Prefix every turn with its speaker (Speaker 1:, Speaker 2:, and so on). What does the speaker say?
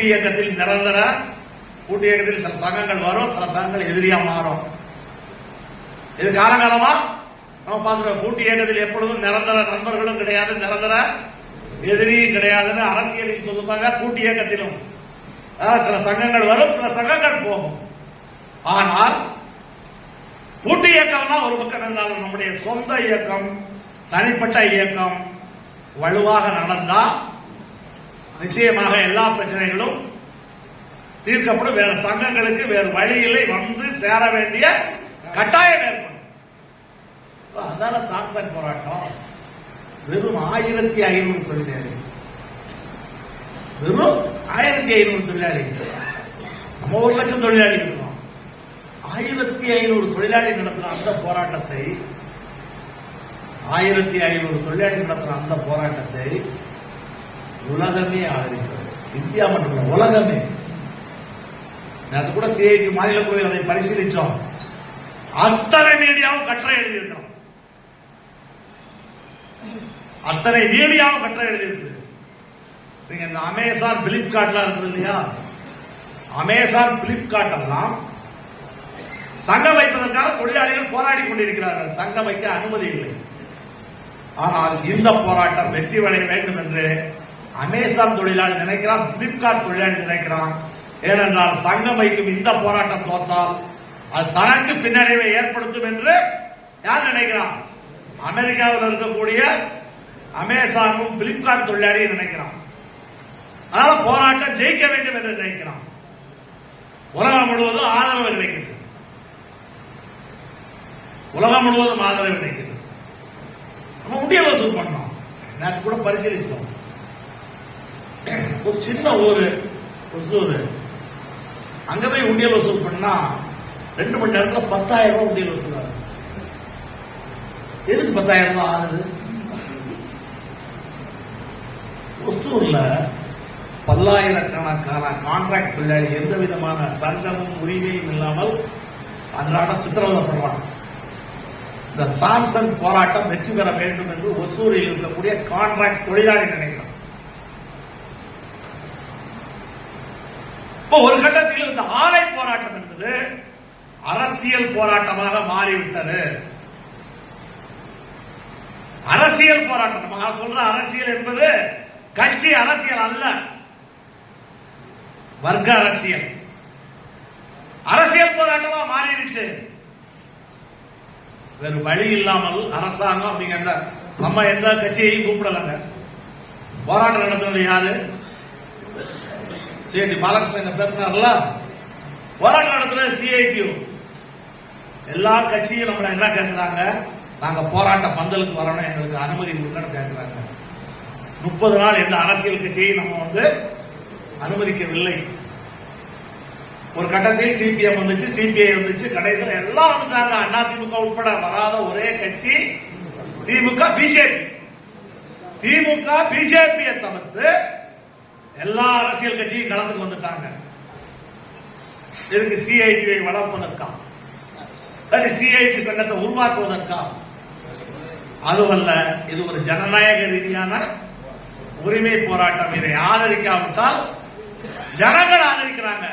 Speaker 1: கூட்டு இயக்கத்தில் நிரந்தர கூட்டு இயக்கத்தில் சில சங்கங்கள் வரும் சில சங்கங்கள் எதிரியா மாறும். இது காலகாலமா நம்ம பார்த்துருக்கோம். கூட்டு இயக்கத்தில் எப்பொழுதும் நிரந்தர நண்பர்களும் கிடையாது நிரந்தர எதிரியும் கிடையாதுன்னு அரசியலில் சொல்லுவாங்க கூட்டு இயக்கத்திலும் சில சங்கங்கள் வரும் சில சங்கங்கள் போகும். ஆனால் கூட்டு இயக்கம்னா ஒரு பக்கம் இருந்தாலும் நம்முடைய சொந்த இயக்கம் தனிப்பட்ட இயக்கம் வலுவாக நடந்தா நிச்சயமாக எல்லா பிரச்சனைகளும் தீர்க்கப்படும். வேற சங்கங்களுக்கு வேறு வழியில்லை. வந்து சேர வேண்டிய கட்டாயம் ஏற்படும். அதான சாம்சங் போராட்டம். வெறும் ஆயிரத்தி ஐநூறு தொழிலாளி. வெறும் ஆயிரத்தி ஐநூறு தொழிலாளி. நம்ம ஒரு லட்சம் தொழிலாளி இருக்கோம் ஆயிரத்தி ஐநூறு தொழிலாளி நடத்துற அந்த போராட்டத்தை ஆயிரத்தி ஐநூறு தொழிலாளி நடத்துற அந்த போராட்டத்தை உலகமே ஆதரிக்கிறது. இந்தியா மட்டுமல்ல உலகமே. நேற்று கூட சிஐடி மாநில குழுவில் அதை பரிசீலிச்சோம். அத்தனை மீடியாவும் கற்றை எழுதியிருக்கிறோம். அத்தனை மீடியாவும் கற்றை எழுதியிருக்கு நீங்க இந்த அமேசான் பிளிப்கார்ட்லாம் இருக்குது இல்லையா? அமேசான் பிளிப்கார்ட் எல்லாம் சங்கம் வைப்பதற்காக தொழிலாளிகள் போராடி கொண்டிருக்கிறார்கள். சங்கம் வைக்க அனுமதி இல்லை. ஆனால் இந்த போராட்டம் வெற்றி அடைய வேண்டும் என்று அமேசான் தொழிலாளி நினைக்கிறான் பிளிப்கார்ட் தொழிலாளி நினைக்கிறான். ஏனென்றால் சங்கம் வைக்கும் இந்த போராட்டம் தோற்றால் அது தனக்கு பின்னடைவை ஏற்படுத்தும் என்று யார் நினைக்கிறான்? அமெரிக்காவில் இருக்கக்கூடிய அமேசானும் பிளிப்கார்ட் தொழிலாளியும் நினைக்கிறான். அதனால போராட்டம் ஜெயிக்க வேண்டும் என்று நினைக்கிறான். உலகம் முழுவதும் ஆதரவு கிடைக்குது. உலகம் முழுவதும் ஆதரவு கிடைக்குது. நம்ம முடிய வசூல் பண்ணோம். நேற்று கூட பரிசீலித்தோம். ஒரு சின்ன ஊரு ஒசூர். அங்க போய் உண்டியல் வசூல் பண்ணா ரெண்டு மணி நேரத்துல பத்தாயிரம் ரூபாய் உண்டியல் வசூல் ஆகுது. எதுக்கு பத்தாயிரம் ரூபாய் ஆகுது? ஒசூர்ல பல்லாயிரக்கணக்கான கான்ட்ராக்ட் தொழிலாளி எந்த விதமான சங்கமும் உரிமையும் இல்லாமல் அன்றாடம் சித்திரவதைப்படுறாங்க இந்த சாம்சங் போராட்டம் வெற்றி பெற வேண்டும் என்று ஒசூரில் இருக்கக்கூடிய கான்ட்ராக்ட் தொழிலாளி நினைக்கிறார் இப்போ ஒரு கட்டத்தில் இந்த ஆலை போராட்டம் என்பது அரசியல் போராட்டமாக மாறிவிட்டது. அரசியல் போராட்டம் சொல்ற அரசியல் என்பது கட்சி அரசியல் அல்ல. வர்க்க அரசியல். அரசியல் போராட்டமா மாறிடுச்சு. வேறு வழி இல்லாமல் அரசாங்கம் அப்படிங்க நம்ம எந்த கட்சியையும் கூப்பிடலங்க. போராட்டம் நடத்தினது யாரு? சிஐடி பாலகிருஷ்ணன் பேசினார்ல போராட்டம் நடத்துற சிஐடி. எல்லா கட்சியும் நம்மள என்ன கேட்கிறாங்க நாங்க போராட்ட பந்தலுக்கு வரணும் எங்களுக்கு அனுமதி கொடுங்கன்னு கேட்கிறாங்க முப்பது நாள் எந்த அரசியல் கட்சியையும் நம்ம வந்து அனுமதிக்கவில்லை. ஒரு கட்டத்தில் சிபிஎம் வந்துச்சு சிபிஐ வந்துச்சு கடைசியில் எல்லாம் வந்துட்டாங்க. அண்ணா திமுக உட்பட வராத ஒரே கட்சி திமுக பிஜேபி. திமுக பிஜேபியை தவிர்த்து எல்லா அரசியல் கட்சியும் களத்துக்கு வந்துட்டாங்க. இதுக்கு சிஐடியை வளர்ப்பதற்காம் சிஐடி சங்கத்தை உருவாக்குவதற்காம் அதுவல்ல இது ஒரு ஜனநாயக ரீதியான உரிமை போராட்டம். இதை ஆதரிக்காவிட்டால் ஜனங்கள் ஆதரிக்கிறாங்க.